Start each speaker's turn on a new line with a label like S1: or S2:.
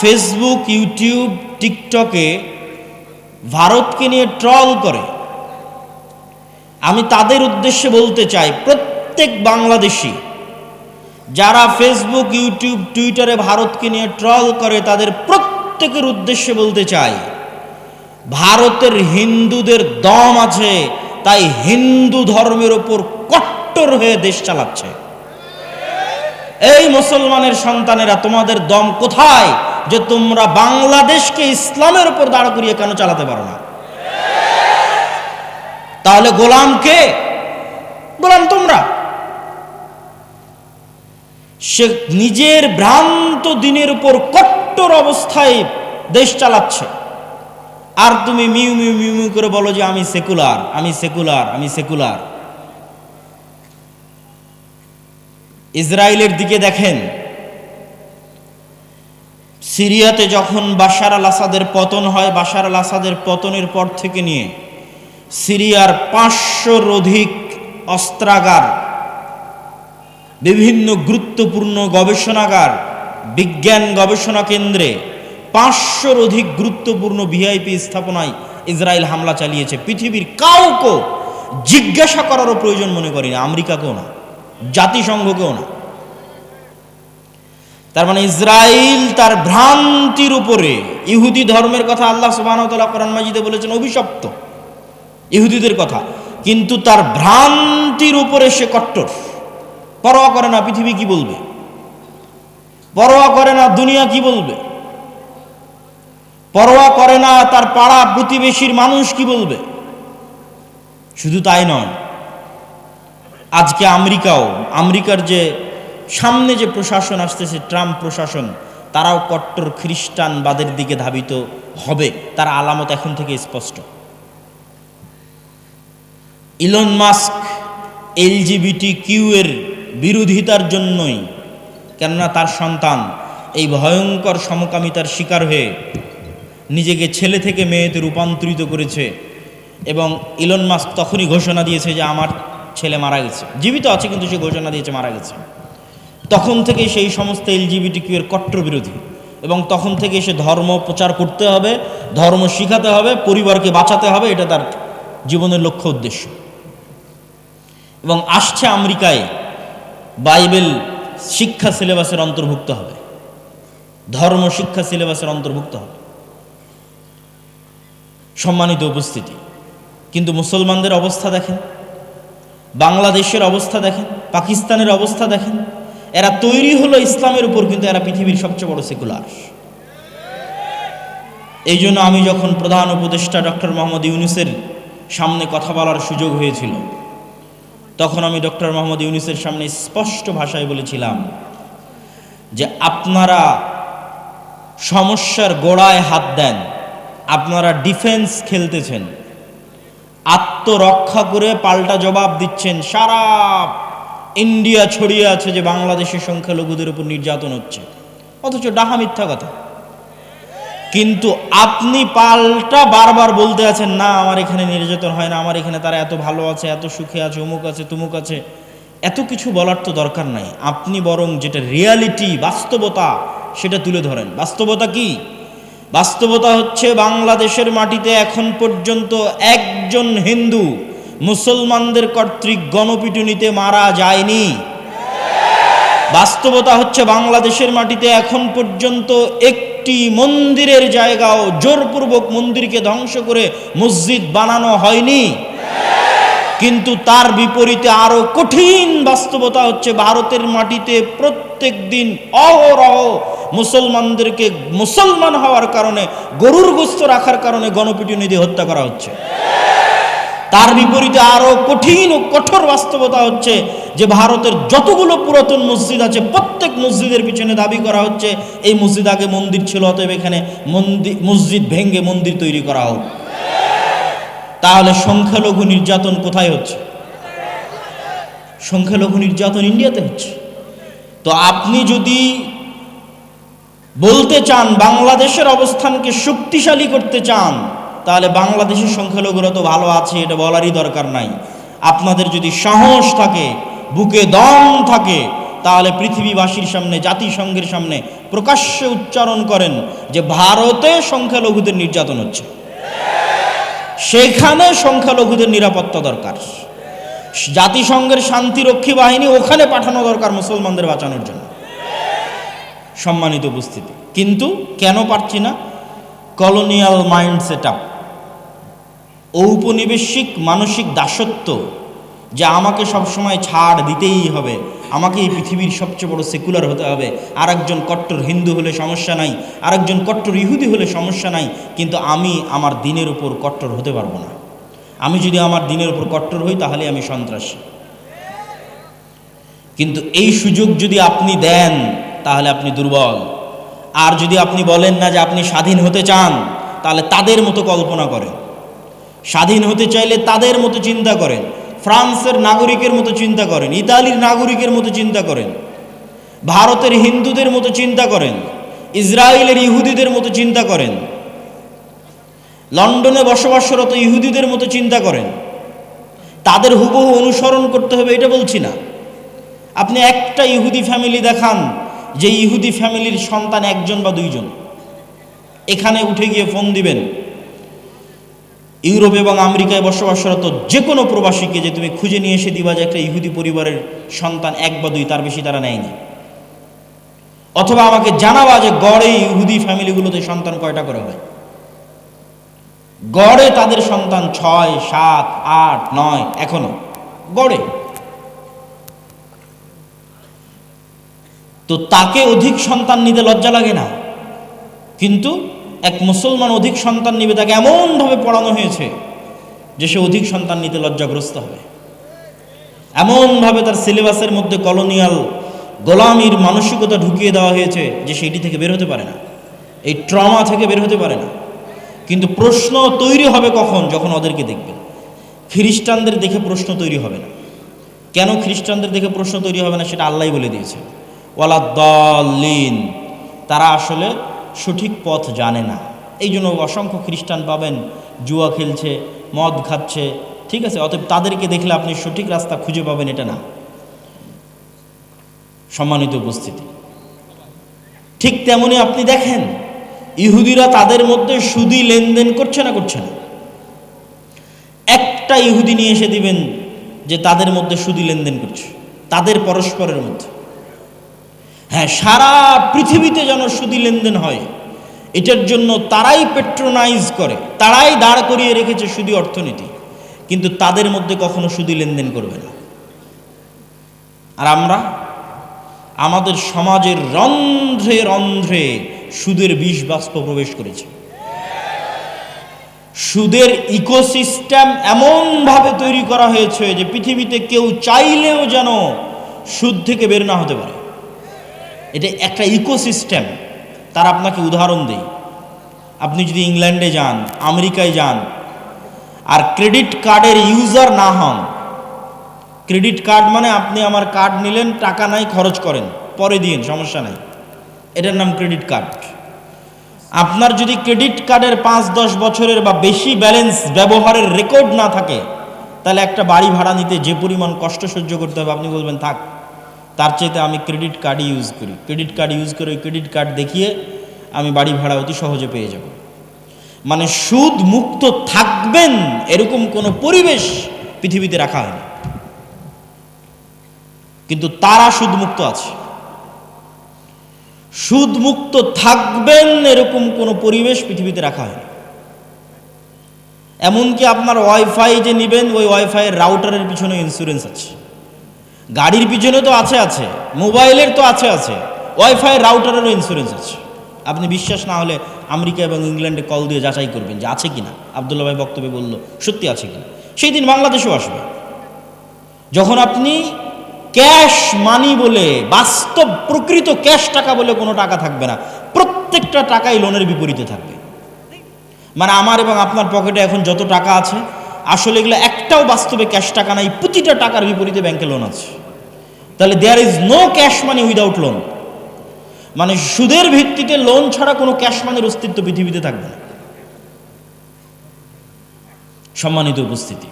S1: Facebook YouTube টিকটকে ভারতকে নিয়ে ট্রল করে। আমি তাদের উদ্দেশ্যে বলতে চাই, প্রত্যেক বাংলাদেশি যারা ফেসবুক ইউটিউব টুইটারে ভারতকে নিয়ে ট্রল করে, তাদের প্রত্যেকের উদ্দেশ্যে বলতে চাই, ভারতের হিন্দুদের দম আছে, তাই হিন্দু ধর্মের ওপর কট্টর হয়ে দেশ চালাচ্ছে। এই মুসলমানের সন্তানেরা, তোমাদের দম কোথায়? যে তোমরা বাংলাদেশকে ইসলামের উপর দাঁড় করিয়ে কেন চালাতে পারো না? তাহলে গোলাম কে? গোলাম তোমরা। সে নিজের ভ্রান্ত দিনের উপর কট্টর অবস্থায় দেশ চালাচ্ছে। আর তুমি মিউ মিউ মিউ মিউ করে বলো যে আমি সেকুলার আমি সেকুলার আমি সেকুলার। ইসরায়েলের দিকে দেখেন সিরিয়াতে যখন বাশার আল আসাদের পতন হয়, বাশার আল আসাদের পতনের পর থেকে নিয়ে সিরিয়ার পাঁচশোর অধিক অস্ত্রাগার, বিভিন্ন গুরুত্বপূর্ণ গবেষণাগার, বিজ্ঞান গবেষণা কেন্দ্রে পাঁচশোর অধিক গুরুত্বপূর্ণ ভিআইপি স্থাপনায় ইসরায়েল হামলা চালিয়েছে। পৃথিবীর কাউকে জিজ্ঞাসা করারও প্রয়োজন মনে করি না। আমেরিকাকেও না। জাতিসংঘকেও না। তার মানে ইসরায়েল তার ভ্রান্তির উপরে, ইহুদি ধর্মের কথা আল্লাহ সুবাহতাল্লাহ কোরআন মাজিদে বলেছেন, অভিশপ্ত। ইহুদিদের কথা। কিন্তু তার ভ্রান্তির উপরে সে কট্টর। পরোয়া করে না পৃথিবী কি বলবে? পরোয়া করে না দুনিয়া কি বলবে? পরোয়া করে না তার পাড়া প্রতিবেশীর মানুষ কি বলবে? শুধু তাই নয়। আজকে আমেরিকাও, আমেরিকার যে সামনে যে প্রশাসন আসতেছে, ট্রাম্প প্রশাসন, তারাও কট্টর খ্রিস্টানবাদের দিকে ধাবিত হবে। তার আলামত এখন থেকে স্পষ্ট। ইলন মাস্ক এলজিবিটি কিউ এর বিরোধিতার জন্যই, কেননা তার সন্তান এই ভয়ঙ্কর সমকামিতার শিকার হয়ে নিজেকে ছেলে থেকে মেয়েতে রূপান্তরিত করেছে এবং ইলন মাস্ক তখনই ঘোষণা দিয়েছে যে আমার ছেলে মারা গেছে। জীবিত আছে কিন্তু সে ঘোষণা দিয়েছে মারা গেছে। তখন থেকে সেই সমস্ত এলজিবিটি কিউ এর কট্টর বিরোধী। এবং তখন থেকে সে ধর্ম প্রচার করতে হবে, ধর্ম শিখাতে হবে, পরিবারকে বাঁচাতে হবে, এটা তার জীবনের লক্ষ্য উদ্দেশ্য। এবং আসছে আমেরিকায় বাইবেল শিক্ষা সিলেবাসের অন্তর্ভুক্ত হবে। ধর্ম শিক্ষা সিলেবাসের অন্তর্ভুক্ত হবে। সম্মানিত উপস্থিতি, কিন্তু মুসলমানদের অবস্থা দেখেন, বাংলাদেশের অবস্থা দেখেন, পাকিস্তানের অবস্থা দেখেন এরা তৈরি হলো ইসলামের উপর, কিন্তু এরা পৃথিবীর সবচেয়ে বড় সেকুলার। এই জন্য আমি যখন প্রধান উপদেষ্টা ডক্টর মোহাম্মদ ইউনুসের সামনে কথা বলার সুযোগ হয়েছিল, তখন আমি ডক্টর মোহাম্মদ ইউনুসের সামনে স্পষ্ট ভাষায় বলেছিলাম যে আপনারা সমস্যার গোড়ায় হাত দেন, আপনারা ডিফেন্স খেলতেছেন, আত্মরক্ষা করে পাল্টা জবাব দিচ্ছেন সারা ইন্ডিয়া ছড়িয়ে আছে যে বাংলাদেশের সংখ্যালঘুদের উপর নির্যাতন হচ্ছে। অথচ ডাহা মিথ্যা কথা। কিন্তু আপনি পাল্টা বারবার বলতে আছেন, না, আমার এখানে নির্যাতন হয় না, আমার এখানে তারা এত ভালো আছে, এত সুখে আছে, অমুক আছে, তুমুক আছে। এত কিছু বলার তো দরকার নাই। আপনি বরং যেটা রিয়ালিটি বাস্তবতা, সেটা তুলে ধরেন। বাস্তবতা কি? বাস্তবতা হচ্ছে বাংলাদেশের মাটিতে এখন পর্যন্ত একজন হিন্দু মুসলমানদের কর্তৃক গণপিটুনিতে মারা যায়নি। বাস্তবতা হচ্ছে বাংলাদেশের মাটিতে এখন পর্যন্ত একটি মন্দিরের জায়গাও জোরপূর্বক মন্দিরকে ধ্বংস করে মসজিদ বানানো হয়নি। কিন্তু তার বিপরীতে আরও কঠিন বাস্তবতা হচ্ছে ভারতের মাটিতে প্রত্যেক দিন অহরহ মুসলমানদেরকে মুসলমান হওয়ার কারণে, গরুর গোস্ত রাখার কারণে গণপিটুনি দিয়ে হত্যা করা হচ্ছে। তার বিপরীতে আরও কঠিন ও কঠোর বাস্তবতা হচ্ছে যে ভারতের যতগুলো পুরাতন মসজিদ আছে, প্রত্যেক মসজিদের পিছনে দাবি করা হচ্ছে, এই মসজিদ আগে মন্দির ছিল, অতএব এখানে মন্দির মসজিদ ভেঙ্গে মন্দির তৈরি করা হোক। তাহলে সংখ্যালঘু নির্যাতন কোথায় হচ্ছে? সংখ্যালঘু নির্যাতন ইন্ডিয়াতে হচ্ছে। তো আপনি যদি বলতে চান বাংলাদেশের অবস্থানকে শক্তিশালী করতে চান তাহলে বাংলাদেশের সংখ্যালঘুরা তো ভালো আছে, এটা বলারই দরকার নাই। আপনাদের যদি সাহস থাকে, বুকে দম থাকে, তাহলে পৃথিবীবাসীর সামনে, জাতিসংঘের সামনে প্রকাশ্যে উচ্চারণ করেন যে ভারতে সংখ্যালঘুদের নির্যাতন হচ্ছে। সেখানে সংখ্যালঘুদের নিরাপত্তা দরকার। জাতিসংঘের শান্তিরক্ষী বাহিনী ওখানে পাঠানো দরকার মুসলমানদের বাঁচানোর জন্য। সম্মানিত উপস্থিতি। কিন্তু কেন পারছি না? কলোনিয়াল মাইন্ড সেট আপ ঔপনিবেশিক মানসিক দাসত্ব যে আমাকে সবসময় ছাড় দিতেই হবে। আমাকে এই পৃথিবীর সবচেয়ে বড় সেকুলার হতে হবে। আর একজন কট্টর হিন্দু হলে সমস্যা নাই আর একজন কট্টর ইহুদি হলে সমস্যা নাই, কিন্তু আমি আমার দিনের উপর কট্টর হতে পারব না। আমি যদি আমার দিনের উপর কট্টর হই, তাহলে আমি সন্ত্রাসী। কিন্তু এই সুযোগ যদি আপনি দেন, তাহলে আপনি দুর্বল। আর যদি আপনি বলেন না যে আপনি স্বাধীন হতে চান, তাহলে তাদের মতো কল্পনা করেন স্বাধীন হতে চাইলে তাদের মতো চিন্তা করেন, ফ্রান্সের নাগরিকের মতো চিন্তা করেন, ইতালির নাগরিকের মতো চিন্তা করেন, ভারতের হিন্দুদের মতো চিন্তা করেন, ইসরায়েলের ইহুদিদের মতো চিন্তা করেন, লন্ডনে বসবাসরত ইহুদিদের মতো চিন্তা করেন। তাদের হুবহু অনুসরণ করতে হবে, এটা বলছি না। আপনি একটা ইহুদি ফ্যামিলি দেখান, যে ইহুদি ফ্যামিলির সন্তান একজন বা দুইজন। এখানে উঠে গিয়ে ফোন দিবেন। ইউরোপ এবং আমেরিকায় বসবাসরত যে কোনো প্রবাসীকে যে তুমি খুঁজে নিয়ে এসে দিবা যে একটা ইহুদি পরিবারের সন্তান এক বা দুই, তার বেশি তারা নেয়নি। অথবা আমাকে জানাবা যে গড়ে ইহুদি ফ্যামিলিগুলোতে সন্তান কয়টা করে হয়। গড়ে তাদের সন্তান ছয়, সাত, আট, নয়, এখনও। গড়ে। তো তাকে অধিক সন্তান নিতে লজ্জা লাগে না। কিন্তু এক মুসলমান অধিক সন্তান নিবে, তাকে এমনভাবে পড়ানো হয়েছে যে সে অধিক সন্তান নিতে লজ্জাগ্রস্ত হবে। এমনভাবে তার সিলেবাসের মধ্যে কলোনিয়াল গোলামির মানসিকতা ঢুকিয়ে দেওয়া হয়েছে যে সেটি থেকে বের হতে পারে না। এই ট্রমা থেকে বের হতে পারে না। কিন্তু প্রশ্ন তৈরি হবে কখন? যখন ওদেরকে দেখবেন। খ্রিস্টানদের দেখে প্রশ্ন তৈরি হবে না। কেন খ্রিস্টানদের দেখে প্রশ্ন তৈরি হবে না? সেটা আল্লাহ বলে দিয়েছে। ওয়ালা দলিন তারা আসলে সঠিক পথ জানে না। এই জন্য অসংখ্য খ্রিস্টান পাবেন, জুয়া খেলছে, মদ খাচ্ছে, ঠিক আছে? অতএব তাদেরকে দেখলে আপনি সঠিক রাস্তা খুঁজে পাবেন, এটা না। সম্মানিত উপস্থিতি। ঠিক তেমনি আপনি দেখেন, ইহুদিরা তাদের মধ্যে সুদি লেনদেন করছে না করছে না। একটা ইহুদি নিয়ে এসে দিবেন যে তাদের মধ্যে সুদি লেনদেন করছে, তাদের পরস্পরের মধ্যে। হ্যাঁ সারা পৃথিবীতে যেন সুদি লেনদেন হয়, এটার জন্য তারাই পেট্রোনাইজ করে, তারাই দাঁড় করিয়ে রেখেছে সুদি অর্থনীতি। কিন্তু তাদের মধ্যে কখনো সুদি লেনদেন করবে না। আর আমরা, আমাদের সমাজের রন্ধ্রে রন্ধ্রে সুদের বিষ বাষ্প প্রবেশ করেছে। সুদের ইকোসিস্টেম এমনভাবে তৈরি করা হয়েছে যে পৃথিবীতে কেউ চাইলেও যেন সুদ থেকে বের না হতে পারে। এটা একটা ইকোসিস্টেম তার আপনাকে উদাহরণ দেই আপনি যদি ইংল্যান্ডে যান, আমেরিকায় যান, আর ক্রেডিট কার্ডের ইউজার না হন ক্রেডিট কার্ড মানে আপনি আমার কার্ড নিলেন, টাকা নাই, খরচ করেন, পরে দিন সমস্যা নাই। এটার নাম ক্রেডিট কার্ড আপনার যদি ক্রেডিট কার্ডের পাঁচ, দশ বছরের বা বেশি ব্যালেন্স ব্যবহারের রেকর্ড না থাকে, তাহলে একটা বাড়ি ভাড়া নিতে যে পরিমাণ কষ্ট সহ্য করতে হবে, আপনি বলবেন, থাক তার চাইতে আমি ক্রেডিট কার্ডই ইউজ করি। ক্রেডিট কার্ড ইউজ করে ওই ক্রেডিট কার্ড দেখিয়ে আমি বাড়ি ভাড়া অতি সহজে পেয়ে যাব। মানে সুদ মুক্ত থাকবেন এরকম কোনো পরিবেশ পৃথিবীতে রাখা হয়নি। কিন্তু তারা সুদ মুক্ত আছে। সুদ মুক্ত থাকবেন এরকম কোনো পরিবেশ পৃথিবীতে রাখা হয়নি। এমনকি আপনার ওয়াইফাই যে নেবেন, ওই ওয়াইফাইয়ের রাউটারের পিছনে ইন্স্যুরেন্স আছে। গাড়ির পিছনে তো আছে আছে, মোবাইলের তো আছে আছে ওয়াইফাই রাউটারেরও ইন্স্যুরেন্স আছে। আপনি বিশ্বাস না হলে আমেরিকা এবং ইংল্যান্ডে কল দিয়ে যাচাই করবেন যে আছে কিনা। আবদুল্লা ভাই বক্তব্যে বলল, সত্যি আছে কিনা। সেই দিন বাংলাদেশেও আসবে। যখন আপনি ক্যাশ মানি বলে, বাস্তব প্রকৃত ক্যাশ টাকা বলে কোনো টাকা থাকবে না, প্রত্যেকটা টাকাই লোনের বিপরীতে থাকবে। মানে আমার এবং আপনার পকেটে এখন যত টাকা আছে আসলে এগুলো একটাও বাস্তবে ক্যাশ টাকা নাই, প্রতিটা টাকার বিপরীতে ব্যাংকে লোন আছে। তাহলে there is no cash money without loan মানে সুদের ভিত্তিতে লোন ছাড়া কোনো ক্যাশ মানির অস্তিত্ব পৃথিবীতে থাকবে না। সম্মানিত উপস্থিতি।